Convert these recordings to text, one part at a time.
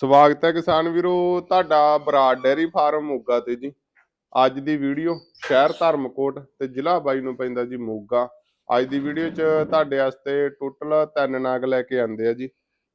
ਸਵਾਗਤ ਹੈ ਕਿਸਾਨ ਵੀਰੋ ਤੁਹਾਡਾ ਬਰਾੜ ਡੈਰੀ ਫਾਰਮ ਮੋਗਾ ਤੇ ਜੀ। ਅੱਜ ਦੀ ਵੀਡੀਓ ਸ਼ਹਿਰ ਧਰਮਕੋਟ ਤੇ ਜ਼ਿਲ੍ਹਾ ਬਾਈ ਨੂੰ ਪੈਂਦਾ ਜੀ ਮੋਗਾ। ਅੱਜ ਦੀ ਵੀਡੀਓ 'ਚ ਤੁਹਾਡੇ ਵਾਸਤੇ ਟੋਟਲ ਤਿੰਨ ਨਾਗ ਲੈ ਕੇ ਆਂਦੇ ਆ ਜੀ।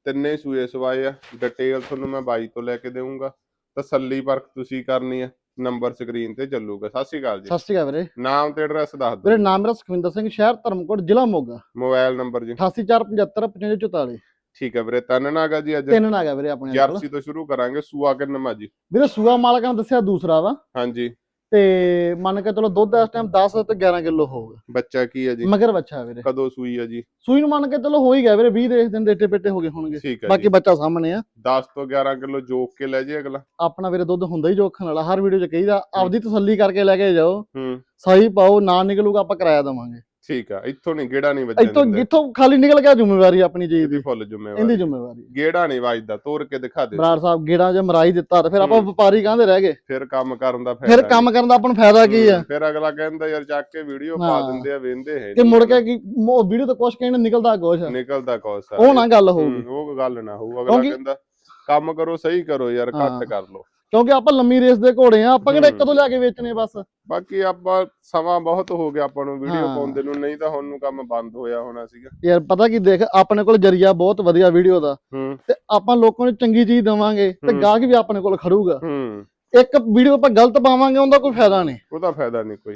ਤਿੰਨੇ ਸੂਏ ਸਵਾਏ ਆ। ਡਿਟੇਲ ਤੁਹਾਨੂੰ ਮੈਂ ਬਾਈ ਤੋਂ ਲੈ ਕੇ ਦੇਵਾਂਗਾ ਤਸੱਲੀ ਪਰਖ ਤੁਸੀਂ ਕਰਨੀ ਆ। ਨੰਬਰ ਸਕਰੀਨ ਤੇ ਚੱਲੂਗਾ। ਸਤਿ ਸ਼੍ਰੀ ਅਕਾਲ ਜੀ। ਸਤਿ ਸ਼੍ਰੀ ਅਕਾਲ ਵੀਰੇ। ਨਾਮ ਤੇ ਐਡਰੈਸ ਦੱਸ ਦਿਓ। ਵੀਰੇ ਨਾਮ ਮੇਰਾ ਸੁਖਵਿੰਦਰ ਸਿੰਘ ਸ਼ਹਿਰ ਧਰਮਕੋਟ ਜ਼ਿਲ੍ਹਾ ਮੋਗਾ। ਮੋਬਾਈਲ ਨੰਬਰ ਜੀ। 8845755544 ਠੀਕ ਹੈ ਵੀਰੇ ਤਿੰਨ ਨਾਗ ਜੀ ਅੱਜ। ਤਿੰਨ ਨਾਗਾ ਵੀਰੇ ਆਪਣੇ ਕੋਲ। ਜਰਸੀ ਤੋਂ ਸ਼ੁਰੂ ਕਰਾਂਗੇ ਸੂਆ ਕਿੰਨਾ ਜੀ ਵੀਰੇ ਸੂਆ ਮਾਲਕਾਂ ਨੇ ਦੱਸਿਆ ਦੂਸਰਾ ਵਾ। ਹਾਂਜੀ। ਤੇ ਮੰਨ ਕੇ ਚਲੋ ਦੁੱਧ ਇਸ ਟਾਈਮ 10 ਤੇ 11 ਕਿਲੋ ਹੋਊਗਾ। ਬੱਚਾ ਕੀ ਹੈ ਜੀ? ਮਗਰ ਬੱਚਾ ਵੀਰੇ। ਕਦੋਂ ਸੂਈ ਹੈ ਜੀ? ਸੂਈ ਨੂੰ ਮੰਨ ਕੇ ਚਲੋ ਹੋ ਹੀ ਗਿਆ ਵੀਰੇ 20 ਦੇ ਦਿਨ ਡੇਟੇ ਪੇਟੇ ਹੋ ਗਏ ਹੋਣਗੇ। ਬਾਕੀ ਬੱਚਾ ਸਾਹਮਣੇ ਆ। 10 ਤੋਂ 11 ਕਿਲੋ ਜੋਕ ਕੇ ਲੈ ਜੇ ਅਗਲਾ। ਆਪਣਾ ਵੀਰੇ ਦੁੱਧ ਹੁੰਦਾ ਹੀ ਜੋਖਣ ਵਾਲਾ ਹਰ ਵੀਡੀਓ 'ਚ ਕਹੀਦਾ ਆਪਦੀ ਤਸੱਲੀ ਕਰਕੇ ਲੈ ਕੇ ਜਾਓ। ਹੂੰ। ਸਹੀ ਪਾਓ ਨਾ ਨਿਕਲੂਗਾ ਆਪਾਂ ਕਿਰਾਇਆ ਦੇਵਾਂਗੇ। ਠੀਕ ਆ ਇੱਥੋਂ ਨਹੀਂ ਗੇੜਾ ਨਹੀਂ ਵੱਜਣ ਇੱਥੋਂ ਜਿੱਥੋਂ ਖਾਲੀ ਨਿਕਲ ਗਿਆ ਜ਼ਿੰਮੇਵਾਰੀ ਆਪਣੀ ਜੀ ਇਹਦੀ ਦੀ ਫੁੱਲ ਇਹਦੀ ਜ਼ਿੰਮੇਵਾਰੀ ਜ਼ਿੰਮੇਵਾਰੀ ਗੇੜਾ ਨਹੀਂ ਵੱਜਦਾ ਤੋੜ ਕੇ ਦਿਖਾ ਦੇ ਬਰਾੜ ਸਾਹਿਬ ਗੇੜਾ ਜੇ ਮਰਾਈ ਦਿੱਤਾ ਤੇ ਫਿਰ ਆਪਾਂ। ਵਪਾਰੀ ਕਾਹਦੇ ਰਹਿ ਗਏ ਫਿਰ ਕੰਮ ਕਰਨ ਦਾ ਫਾਇਦਾ ਫਿਰ ਕੰਮ ਕਰਨ ਦਾ ਆਪਾਂ ਨੂੰ ਫਾਇਦਾ। ਕੀ ਆ ਫਿਰ ਅਗਲਾ ਕਹਿੰਦਾ ਯਾਰ ਚੱਕ ਕੇ ਵੀਡੀਓ ਪਾ। ਦਿੰਦੇ ਆ ਵੇਂਦੇ ਹੈ ਨੀ। ਮੁੜ ਕੇ ਕੀ ਵੀਡੀਓ ਤੋਂ ਕੁਛ ਕਹਿਣ ਨਿਕਲਦਾ ਕੁਛ। ਨਿਕਲਦਾ ਆ ਉਹ ਨਾ ਗੱਲ ਹੋਊਗੀ ਉਹ ਗੱਲ ਨਾ ਹੋਊ ਅਗਲਾ ਕਹਿੰਦਾ ਕੰਮ ਕਰੋ ਸਹੀ ਕਰੋ ਯਾਰ। ਘੱਟ ਕਰ ਲੋ ਕਿਉਂਕਿ ਆਪਾਂ ਲੰਮੀ ਰੇਸ ਦੇ ਘੋੜੇ ਆ ਆਪਾਂ ਕਿਹੜਾ। ਇੱਕ ਤੋਂ ਲਿਆ ਕੇ ਵੇਚਣੇ ਬਸ। ਬਾਕੀ ਆਪਾਂ ਸਮਾਂ ਬਹੁਤ ਹੋ ਗਿਆ ਆਪਾਂ ਨੂੰ ਵੀਡੀਓ। ਪਾਉਂਦੇ ਨੂੰ ਨਹੀਂ ਤਾਂ ਹੁਣ ਨੂੰ ਕੰਮ ਬੰਦ ਹੋਇਆ ਹੋਣਾ ਸੀਗਾ। ਯਾਰ ਪਤਾ ਕੀ ਦੇਖ ਆਪਣੇ ਕੋਲ ਜਰੀਆ ਬਹੁਤ ਵਧੀਆ ਵੀਡੀਓ ਦਾ। ਤੇ ਆਪਾਂ ਲੋਕਾਂ ਨੂੰ ਚੰਗੀ ਚੀਜ਼ ਦੇਵਾਂਗੇ ਤੇ। ਗਾਹਕ ਵੀ ਆਪਣੇ ਕੋਲ ਖੜੂਗਾ। ਇੱਕ ਵੀਡੀਓ ਆਪਾਂ ਗਲਤ ਪਾਵਾਂਗੇ ਉਹਦਾ ਕੋਈ ਫਾਇਦਾ ਨਹੀਂ। ਉਹਦਾ ਫਾਇਦਾ ਨਹੀਂ ਕੋਈ।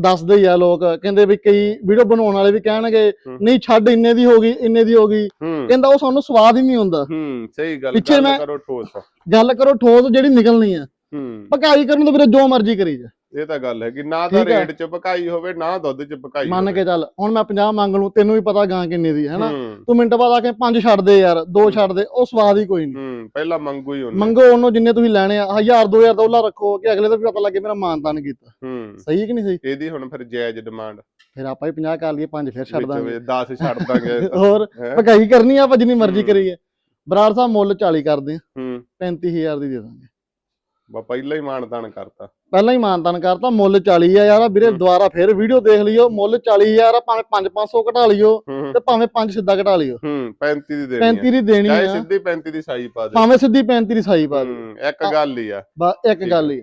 ਦੱਸਦੇ ਹੀ ਆ ਲੋਕ ਕਹਿੰਦੇ ਵੀ ਕਈ ਵੀਡੀਓ ਬਣਾਉਣ ਵਾਲੇ ਵੀ ਕਹਿਣਗੇ। ਨਹੀਂ ਛੱਡ ਇੰਨੇ ਦੀ ਹੋ ਗਈ ਇੰਨੇ ਦੀ ਹੋ ਗਈ। ਕਹਿੰਦਾ ਉਹ ਸਾਨੂੰ ਸਵਾਦ ਹੀ ਨਹੀਂ ਹੁੰਦਾ। ਹੂੰ ਸਹੀ ਗੱਲ ਪਿੱਛੇ ਗੱਲ ਮੈਂ- ਕਰੋ ਠੋਸ। ਗੱਲ ਕਰੋ ਠੋਸ ਜਿਹੜੀ ਨਿਕਲਣੀ ਆ। ਹੂੰ। ਪਕਾਈ ਕਰਨ ਤੋਂ ਵੀਰੇ ਜੋ ਮਰਜ਼ੀ ਕਰੀ ਜਾ। ਇਹ ਤਾਂ ਗੱਲ ਹੈ ਕਿ ਨਾ ਤਾਂ ਠੀਕ ਹੈ। ਰੇਟ ਚ ਪਕਾਈ ਹੋਵੇ ਨਾ ਦੁੱਧ ਚ ਪਕਾਈ ਮੰਨ ਕੇ ਚੱਲ ਹੁਣ ਮੈਂ 50 ਮੰਗ ਲੂੰ ਤੈਨੂੰ ਵੀ ਪਤਾ ਗਾਂ ਕਿੰਨੇ ਦੀ ਹੈ ਹੂੰ। ਤੂੰ ਮਿੰਟ ਬਾਅਦ ਆ ਕੇ ਪੰਜ ਛੱਡ ਦੇ ਯਾਰ ਦੋ ਛੱਡ ਦੇ ਉਹ ਸਵਾਦ ਹੀ ਕੋਈ ਨਹੀਂ। ਹੂੰ ਪਹਿਲਾਂ ਮੰਗੂ ਹੀ ਉਹਨੇ। ਮੰਗੋ ਉਹਨੂੰ ਜਿੰਨੇ ਤੁਸੀਂ ਲੈਣੇ ਆ 1000 2000 ਦਾ ਉਹਲਾ ਰੱਖੋ ਕਿ ਅਗਲੇ ਦਾ ਵੀ ਪਤਾ ਲੱਗੇ ਮੇਰਾ ਮਾਨਤਾਨ ਕੀਤਾ। ਹੂੰ। ਸਹੀ ਕਿ ਨਹੀਂ ਸਹੀ? ਇਹਦੀ ਹੁਣ ਫਿਰ ਜਾਇਜ਼ ਡਿਮਾਂਡ। ਫਿਰ ਆਪਾਂ ਹੀ 50 ਕਰ ਲਈਏ ਪੰਜ ਫਿਰ ਛੱਡ ਦਾਂਗੇ। 10 ਛੱਡ ਦਾਂਗੇ। ਹੋਰ ਹੈਂ? ਪਕਾਈ ਕਰਨੀ ਆ ਆਪਾਂ ਜਿੰਨੀ ਮਰਜ਼ੀ ਹੂੰ। ਕਰੀਏ। ਬਰਾੜ ਸਾਹਿਬ ਮੁੱਲ 40 ਕਰਦੇ ਆ। ਹੂੰ। 35000 ਦੀ ਦੇ ਦਾਂਗੇ। ਬਾ ਪਹਿਲਾਂ ਹੀ ਮਾਨਤਾਨ ਕਰਤਾ। ਪਹਿਲਾਂ ਹੀ ਮਾਨਤਾਨ ਕਰਤਾ ਮੁੱਲ 40 ਆ ਯਾਰ ਵੀਰੇ। ਦੁਬਾਰਾ ਫਿਰ ਵੀਡੀਓ ਦੇਖ ਲਿਓ ਮੁੱਲ 40000 ਆ ਭਾਵੇਂ 5 500 ਘਟਾ ਲਿਓ ਤੇ ਭਾਵੇਂ 5 ਸਿੱਧਾ ਘਟਾ ਲਿਓ। ਹੂੰ 35 ਦੀ ਦੇਣੀ ਹੈ 35 ਦੀ ਦੇਣੀ ਆ। ਸਿੱਧੀ 35 ਦੀ ਸਾਈ ਪਾ ਦੇ ਭਾਵੇਂ ਸਿੱਧੀ 35 ਦੀ ਸਾਈ ਪਾ ਦੇ ਇੱਕ ਗੱਲ ਹੀ ਆ। ਬਸ ਇੱਕ ਗੱਲ ਹੀ।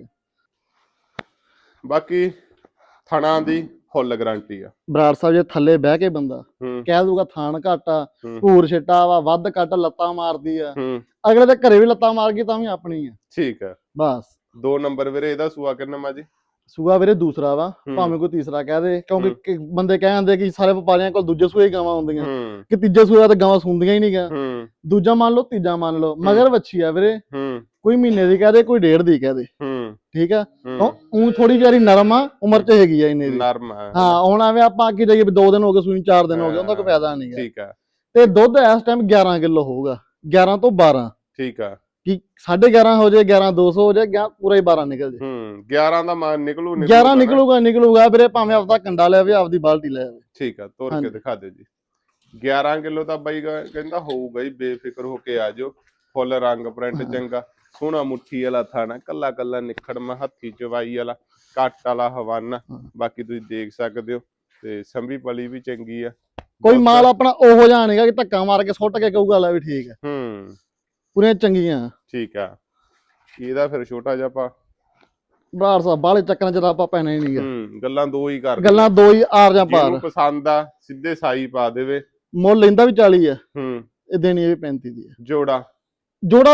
ਬਾਕੀ ਥਣਾ ਦੀ ਫੁੱਲ ਗਾਰੰਟੀ ਆ। ਬਰਾੜ ਸਾਹਿਬ ਜੇ ਥੱਲੇ ਬਹਿ ਕੇ ਬੰਦਾ ਕਹਿ ਦੂਗਾ ਥਾਣ ਘਾਟਾ। ਭੂਰ ਛਿੱਟਾ ਵਾ ਵੱਧ ਘੱਟ ਲੱਤਾਂ ਮਾਰਦੀ ਆ। ਅਗਲੇ ਦੇ ਘਰੇ ਵੀ ਲੱਤਾਂ ਮਾਰ ਗਈ ਤਾਂ ਵੀ ਆਪਣੀ ਆ। ਠੀਕ ਹੈ ਬਸ। ਦੋ ਨੰਬਰ ਵੀਰੇ ਇਹਦਾ ਸੂਆ ਕਿੰਨਾ ਮਾ ਜੀ? ਸੂਆ ਵੀਰੇ ਦੂਸਰਾ ਵਾ ਹੂੰ। ਭਾਵੇਂ ਕੋਈ ਤੀਸਰਾ ਕਹਿ ਦੇ ਕਿਉਂਕਿ। ਕਿ ਬੰਦੇ ਕਹਿ ਜਾਂਦੇ ਕਿ ਸਾਰੇ ਵਪਾਰੀਆਂ ਕੋਲ ਦੂਜੇ ਸੂਏ ਹੀ ਗਾਵਾਂ ਹੁੰਦੀਆਂ ਹੂੰ। ਕਿ ਤੀਜੇ ਸੂਏ ਤੇ ਗਾਵਾਂ ਸੁੰਦੀਆਂ ਹੀ ਨਹੀਂ ਗਾ ਹੂੰ। ਦੂਜਾ ਮੰਨ ਲਓ ਤੀਜਾ ਮੰਨ ਲਓ ਮਗਰ ਵੱਛੀ ਆ ਵੀਰੇ। ਹੂੰ। ਕੋਈ ਮਹੀਨੇ ਦੀ ਕਹਿ ਦੇ ਕੋਈ ਡੇਢ ਦੀ ਕਹਿ ਦੇ। ਹੂੰ। ਠੀਕ ਆ? ਹੂੰ। ਉਹ ਥੋੜੀ ਵਿਚਾਰੀ ਨਰਮ ਆ ਉਮਰ ਚ ਹੈਗੀ ਆ ਇੰਨੇ ਦੀ। ਨਰਮ ਹੈ ਹਾਂ ਹੁਣ ਐਵੇਂ ਆਪਾਂ ਅੱਗੇ ਜਾਈਏ ਵੀ 2 ਦਿਨ ਹੋ ਗਏ ਸੂਈ 4 ਦਿਨ ਹੋ ਗਏ ਉਹਦਾ ਕੋਈ। ਫਾਇਦਾ ਨਹੀਂ ਗਾ ਠੀਕ ਹੈ ਤੇ ਦੁੱਧ ਇਸ ਟਾਈਮ 11 ਕਿਲੋ ਹੋਊਗਾ 11 ਤੋਂ 12 ਠੀਕ ਹੈ ਕਿ 11.5 ਹੋ ਜਾਏ 11 200 ਹੋ ਜਾਏ ਗਿਆ ਪੂਰਾ ਹੀ 12 ਨਿਕਲ ਜਾਏ। ਹੂੰ 11 ਦਾ ਮਾਨ ਨਿਕਲੂ 11 ਨਾ? ਨਿਕਲੂਗਾ ਨਿਕਲੂਗਾ ਵੀਰੇ ਭਾਵੇਂ ਆਪਦਾ ਕੰਡਾ ਲੈ ਆਵੇ ਆਪਦੀ ਬਾਲਟੀ ਲੈ ਆਵੇ। ਠੀਕ ਆ ਤੋਰ ਕੇ। ਦਿਖਾ ਦਿਓ ਜੀ। 11 ਕਿਲੋ ਤਾਂ ਬਾਈ ਕਹਿੰਦਾ ਹੋਊਗਾ ਹੀ ਬੇਫਿਕਰ ਹੋ ਕੇ ਆ ਜਾਓ ਫੁੱਲ ਰੰਗ ਪ੍ਰਿੰਟ। ਚੰਗਾ ਸੋਹਣਾ ਮੁੱਠੀ ਵਾਲਾ ਥਾਣਾ ਕੱਲਾ ਕੱਲਾ ਨਿਖੜ ਮੈਂ ਹੱਥੀ ਚਵਾਈ ਵਾਲਾ ਕੱਟ ਵਾਲਾ ਹਵਾਨਾ। ਬਾਕੀ ਤੁਸੀਂ ਦੇਖ ਸਕਦੇ ਹੋ ਤੇ ਸੰਭੀ ਪਲੀ ਵੀ ਚੰਗੀ ਆ। ਕੋਈ ਮਾਲ ਆਪਣਾ ਉਹੋ ਨਹੀਂਗਾ ਕਿ ਧੱਕਾ ਮਾਰ ਕੇ ਸੁੱਟ ਕੇ ਕਹੂਗਾ ਲੈ ਵੀ ਠੀਕ ਹੈ ਹੂੰ। ਪੂਰੀਆਂ ਚੰਗੀਆਂ। ਠੀਕ ਆ। ਇਹਦਾ ਫਿਰ ਛੋਟਾ ਜਿਹਾ ਪਾ ਬਰਾੜ ਸਾਹਿਬ ਬਾਹਲੇ ਚੱਕਰਾਂ ਚ ਤਾਂ ਆਪਾਂ ਪੈਣਾ ਹੀ ਨਹੀਂਗਾ। ਹੂੰ ਗੱਲਾਂ ਦੋ ਹੀ ਕਰ ਗੱਲਾਂ ਦੋ ਹੀ ਆਰ ਜਾਂ ਪਾਰ। ਜਿਹਨੂੰ ਪਸੰਦ ਆ ਸਿੱਧੇ ਸਾਈ ਪਾ ਦੇਵੇ। ਮੁੱਲ ਲੈਂਦਾ ਵੀ 40 ਆ। ਹੂੰ। ਇਹ ਦੇਣੀ ਇਹ ਵੀ 35 ਦੀ ਆ। ਜੋੜਾ। ਜੋੜਾ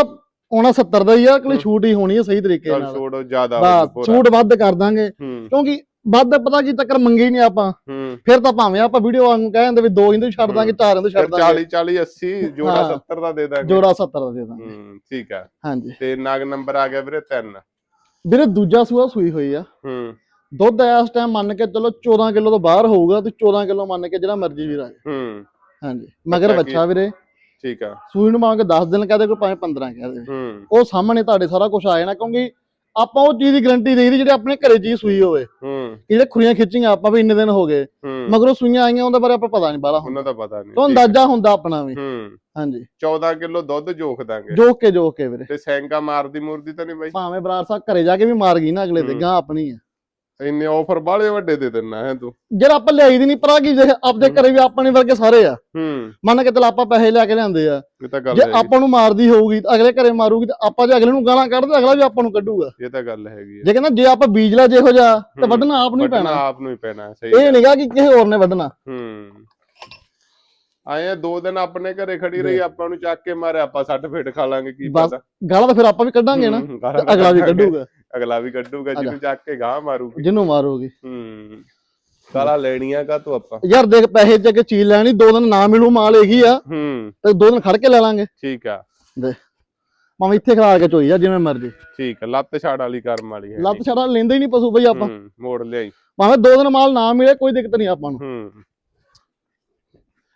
ਆਉਣਾ 70 ਦਾ ਹੀ ਆ ਅਗਲੀ ਹੂੰ। ਛੂਟ ਹੀ ਹੋਣੀ ਹੈ ਸਹੀ ਤਰੀਕੇ ਚਲ ਨਾਲ। ਛੋੜੋ ਜ਼ਿਆਦਾ ਬਸ ਛੂਟ ਵੱਧ ਕਰ ਦਾਂਗੇ। ਹੂੰ। ਕਿਉਂਕਿ ਵੱਧ ਪਤਾ ਕੀ ਚੱਕਰ ਮੰਗੇ ਨਹੀਂ ਆਪਾਂ। ਹੂੰ। ਫਿਰ ਤਾਂ ਭਾਵੇਂ ਆਪਾਂ ਵੀਡੀਓ ਵਾਂਗੂ ਕਹਿ ਦਿੰਦੇ ਵੀ ਦੋ ਇੰਦੇ ਛੱਡ ਦਾਂਗੇ। ਚਾਰ ਇੰਦੇ ਛੱਡ ਦਾਂਗੇ। 40 40 80 ਜੋੜਾ ਹਾਂ। 70 ਦਾ ਦੇ ਦਾਂਗੇ। ਜੋੜਾ 70 ਦਾ ਦੇ ਦਾਂਗੇ। ਹੂੰ ਠੀਕ ਆ। ਹਾਂਜੀ। ਤੇ ਨਗ ਨੰਬਰ ਆ ਗਿਆ ਵੀਰੇ 3 ਵੀਰੇ ਦੂਜਾ ਸੂਆ ਸੂਈ ਹੋਈ ਆ। ਹੂੰ। ਦੁੱਧ ਇਸ ਟਾਈਮ ਮੰਨ ਕੇ ਚਲੋ 14 ਕਿਲੋ ਤੋਂ ਬਾਹਰ ਹੋਊਗਾ ਤੇ 14 ਕਿਲੋ ਮੰਨ ਕੇ ਜਿਹੜਾ ਮਰਜ਼ੀ ਵੀਰ ਆਏ ਹੂੰ। ਹਾਂਜੀ। ਮਗਰ ਬੱਚਾ ਵੀਰੇ। ਠੀਕ ਆ। ਸੂਈ ਨੂੰ ਮੰਨ ਕੇ 10 ਦਿਨ ਕਹਦੇ ਕੋਈ ਭਾਵੇਂ 15 ਕਹਦੇ ਹੂੰ। ਉਹ ਸਾਹਮਣੇ ਤੁਹਾਡੇ ਸਾਰਾ ਕੁਝ ਆ ਜਾਣਾ ਕਿਉਂਕਿ ਆਪਾਂ ਉਹ ਚੀਜ਼ ਦੀ ਗਾਰੰਟੀ ਦੇਈਦੀ ਜਿਹੜੇ ਆਪਣੇ ਘਰੇ ਚੀਜ਼ ਸੂਈ ਹੋਵੇ। ਹੂੰ। ਜਿਹੜੇ ਖੁਰੀਆਂ ਖਿੱਚੀਆਂ ਆਪਾਂ ਵੀ ਇੰਨੇ ਦਿਨ ਹੋ ਗਏ। ਹੂੰ। ਮਗਰੋਂ ਸੂਈਆਂ ਆਈਆਂ ਉਹਦੇ ਬਾਰੇ ਆਪਾਂ ਪਤਾ ਨਹੀਂ ਬਾਲਾ ਉਹਨਾਂ ਦਾ ਪਤਾ ਨਹੀਂ। ਤੋਂ ਅੰਦਾਜ਼ਾ ਹੁੰਦਾ ਆਪਣਾ ਵੀ। ਹੂੰ। ਹਾਂਜੀ। 14 ਕਿਲੋ ਦੁੱਧ ਜੋਖ ਦਾਂਗੇ। ਜੋਕ ਕੇ ਜੋਕ ਕੇ ਵੀਰੇ। ਤੇ ਸੈਂਕਾ ਮਾਰਦੀ ਮੂਰਦੀ ਤਾਂ ਨਹੀਂ ਬਾਈ? ਭਾਵੇਂ ਬਰਾੜ ਸਾਹਿਬ ਘਰੇ ਜਾ ਕੇ ਵੀ ਮਾਰ ਗਈ ਨਾ ਅਗਲੇ ਤੇ। ਗਾਂ ਆਪਣੀ ਆ। ਇੰਨੇ ਆਫਰ ਬਾਲੇ ਵੱਡੇ ਦੇ ਦਿੰਨਾ ਹੈ ਤੂੰ। ਜਿਹੜਾ ਆਪਾਂ ਲਿਆਈ ਦੀ ਨਹੀਂ ਪਰਾ ਕੀ ਜੇ ਆਪਦੇ ਘਰੇ ਵੀ ਆਪਣੇ ਵਰਗੇ ਸਾਰੇ ਆ। ਹੂੰ। ਮੰਨ ਕੇ ਚੱਲ ਆਪਾਂ ਪੈਸੇ ਲੈ ਕੇ ਲਿਆਂਦੇ ਆ। ਇਹ ਤਾਂ ਗੱਲ ਜੇ ਆਪਾਂ ਨੂੰ ਮਾਰਦੀ ਹੋਊਗੀ ਤਾਂ ਅਗਲੇ ਘਰੇ ਮਾਰੂਗੀ ਤਾਂ ਆਪਾਂ ਜੇ ਅਗਲੇ ਨੂੰ ਗਾਲਾਂ ਕੱਢਦੇ ਅਗਲਾ ਵੀ ਆਪਾਂ ਨੂੰ ਕੱਢੂਗਾ। ਇਹ ਤਾਂ ਗੱਲ ਹੈਗੀ ਆ। ਜੇ ਕਹਿੰਦਾ ਜੇ ਆਪਾਂ ਬੀਜ ਲਿਆ ਜਿਹੋ ਜਿਹਾ ਤੇ ਹੂੰ। ਵੱਢਣਾ ਆਪ ਨੂੰ ਹੀ ਵੱਢਣਾ ਪੈਣਾ। ਆਪ ਨੂੰ ਹੀ ਪੈਣਾ ਸਹੀ ਇਹ ਨਹੀਂਗਾ ਕਿ ਕਿਸੇ ਹੋਰ ਨੇ ਵੱਢਣਾ। ਹੂੰ। ਆਏ ਆ ਦੋ ਦਿਨ ਆਪਣੇ ਘਰੇ ਖੜੀ ਰਹੀ ਆਪਾਂ ਨੂੰ ਚੱਕ ਕੇ ਮਾਰਿਆ ਆਪਾਂ ਸੱਟ ਫੇਟ ਖਾ ਲਾਂਗੇ ਕੀ ਬਸ, ਪਤਾ। ਗਾਲਾਂ ਤਾਂ ਫਿਰ ਆਪਾਂ ਵੀ ਕੱਢਾਂਗੇ ਨਾ ਹੂੰ, ਤੇ ਗਾਲਾਂ ਤਾਂ ਅਗਲਾ ਵੀ ਕੱਢਾਂਗੇ। ਕੱਢੂਗਾ। ਅਗਲਾ ਵੀ ਕੱਢੂਗਾ ਜਿਹਨੂੰ ਚੱਕ ਕੇ ਗਾਹ ਮਾਰੂਗੀ। ਜਿਹਨੂੰ ਮਾਰੋਗੇ। ਹੂੰ ਗਾਲਾਂ ਲੈਣੀਆਂ ਕਾ ਤੂੰ ਆਪਾਂ? ਯਾਰ ਦੇਖ ਪੈਸੇ ਦੇ ਕੇ ਚੀਜ਼ ਲੈਣੀ ਦੋ ਦਿਨ ਨਾ ਮਿਲੂ ਮਾਲ ਹੈਗੀ ਆ। ਹੂੰ। ਤੇ ਦੋ ਦਿਨ ਖੜ ਕੇ ਲੈ ਲਾਂਗੇ। ਠੀਕ ਆ। ਭਾਵੇਂ ਇੱਥੇ ਖੜਾ ਕੇ ਚੋਈ ਆ ਜਿਵੇਂ ਮਰਜ਼ੀ। ਠੀਕ ਆ ਲੱਤ ਛਾੜ ਵਾਲੀ ਕਰਮ ਵਾਲੀ ਹੈ ਲੱਤ ਛੜਾ ਲੈਂਦੇ ਹੀ ਨਹੀਂ ਪਸ਼ੂ ਬਈ ਆਪਾਂ। ਹੂੰ ਮੋੜ ਲਿਆਈ। ਭਾਵੇਂ ਦੋ ਦਿਨ ਮਾਲ ਨਾ ਮਿਲੇ ਕੋਈ ਦਿੱਕਤ ਨਹੀਂ ਆਪਾਂ ਨੂੰ। ਹੂੰ।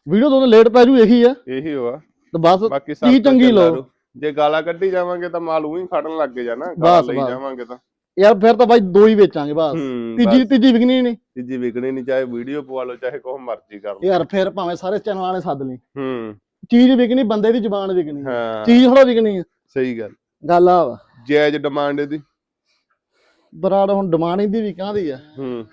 ਵੀਡੀਓ ਦੋ ਦਿਨ ਲੇਟ ਪੈ ਜੂ ਇਹੀ ਆ। ਇਹੀ ਹੋਆ ਤੇ ਬਸ ਬਾਕੀ ਚੰਗੀ। ਰਹੂ। ਜੇ ਗਾਲਾਂ ਕੱਢੀ ਜਾਵਾਂਗੇ ਤਾਂ ਮਾਲ ਉਹੀ ਖੜਨ ਲੱਗ ਜਾਣਾ ਗਾਲਾਂ ਬਸ, ਲਈ ਬਸ। ਜਾਵਾਂਗੇ ਤਾਂ। ਯਾਰ ਫਿਰ ਤਾਂ ਬਾਈ ਦੋ ਹੀ ਵੇਚਾਂਗੇ ਬਸ। ਹੂੰ ਤੀਜੀ ਬਸ, ਤੀਜੀ ਵਿਕਣੀ ਨਹੀਂ। ਤੀਜੀ ਵਿਕਣੀ ਨਹੀਂ ਚਾਹੇ ਵੀਡੀਓ ਪਵਾ ਲਓ ਚਾਹੇ ਕੋਹ ਮਰਜ਼ੀ ਕਰ ਲਓ। ਯਾਰ ਫਿਰ ਭਾਵੇਂ ਸਾਰੇ ਚੈਨਲ ਵਾਲੇ ਸੱਦ ਲਈ ਹੂੰ। ਚੀਜ਼ ਵਿਕਣੀ ਬੰਦੇ ਦੀ ਜ਼ੁਬਾਨ ਵਿਕਣੀ। ਹਾਂ। ਚੀਜ਼ ਥੋੜਾ ਵਿਕਣੀ ਆ। ਸਹੀ ਗੱਲ। ਗੱਲ ਆ ਵਾ। ਜਾਇਜ਼ ਡਿਮਾਂਡ ਇਹਦੀ। ਬਰਾੜ ਹੁਣ ਡਿਮਾਂਡ ਇਹਦੀ ਵੀ ਕਾਹਦੀ ਆ? ਹੂੰ।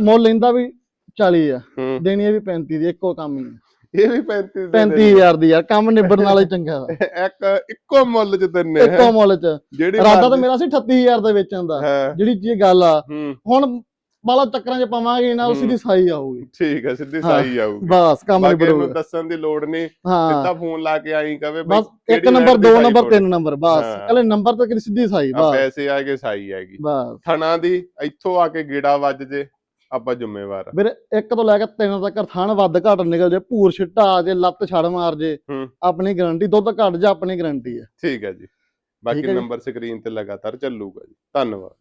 ਮੁੱਲ ਲੈਂਦਾ ਵੀ 40 ਆ। ਹੂੰ। ਦੇਣੀ ਆ ਵੀ 35 ਦੀ ਇੱਕੋ ਕੰਮ ਹੀ ਆ। ਇਹ ਵੀ 35 ਦੇ 35000 ਦੀ ਯਾਰ ਕੰਮ ਨਿਬੜਨ ਵਾਲਾ ਹੀ ਚੰਗਾ। ਇੱਕ ਇੱਕੋ ਮੁੱਲ ਚ ਦਿੰਨੇ ਹੈ ਇੱਕੋ ਮੁੱਲ ਚ। ਇਰਾਦਾ ਤਾਂ ਮੇਰਾ ਸੀ 38000 ਦੇ ਵੇਚਣ ਦਾ। ਜਿਹੜੀ ਚੀਜ਼ ਗੱਲ ਆ ਹੁਣ ਬਾਲਾ ਚੱਕਰਾਂ 'ਚ ਪਾਵਾਂਗੇ ਨਾ ਉਸੇ ਦੀ ਸਾਈ ਆਊਗੀ। ਠੀਕ ਹੈ ਸਿੱਧੀ। ਸਾਈ ਆਊਗੀ। ਬਸ ਕੰਮ ਬਾਕੀ ਇਹਨੂੰ ਨਿਬੜੂਗਾ ਦੱਸਣ ਦੀ ਲੋੜ ਨਹੀਂ। ਸਿੱਧਾ ਫੋਨ ਲਾ ਕੇ ਆਈ ਕਵੇ ਬਸ ਇੱਕ ਨੰਬਰ ਦੋ ਨੰਬਰ ਤਿੰਨ ਨੰਬਰ ਬਸ। ਕੱਲੇ ਨੰਬਰ ਤੇ ਸਿੱਧੀ ਸਾਈ ਬਸ। ਪੈਸੇ ਆ ਕੇ ਸਾਈ ਹੈਗੀ ਬਸ। ਥਣਾ ਦੀ ਇੱਥੋਂ ਆ ਕੇ ਗੇੜਾ ਵੱਜ ਜੇ। ਆਪਾਂ ਜ਼ਿੰਮੇਵਾਰ ਆ। ਵੀਰੇ ਇੱਕ ਤੋਂ ਲੈ ਕੇ ਤਿੰਨ ਤੱਕ ਥਣ ਵੱਧ ਘੱਟ ਨਿਕਲ ਜੇ ਭੂਰ ਛਿੱਟਾ ਆ ਜੇ ਲੱਤ ਛੜ ਮਾਰ ਜੇ ਹੂੰ। ਆਪਣੀ ਗਾਰੰਟੀ ਦੁੱਧ ਘੱਟ ਜਾ ਆਪਣੀ ਗਾਰੰਟੀ ਹੈ ਠੀਕ ਹੈ ਜੀ ਬਾਕੀ। ਨੰਬਰ ਸਕਰੀਨ ਤੇ ਲਗਾਤਾਰ ਚੱਲੂਗਾ ਜੀ ਧੰਨਵਾਦ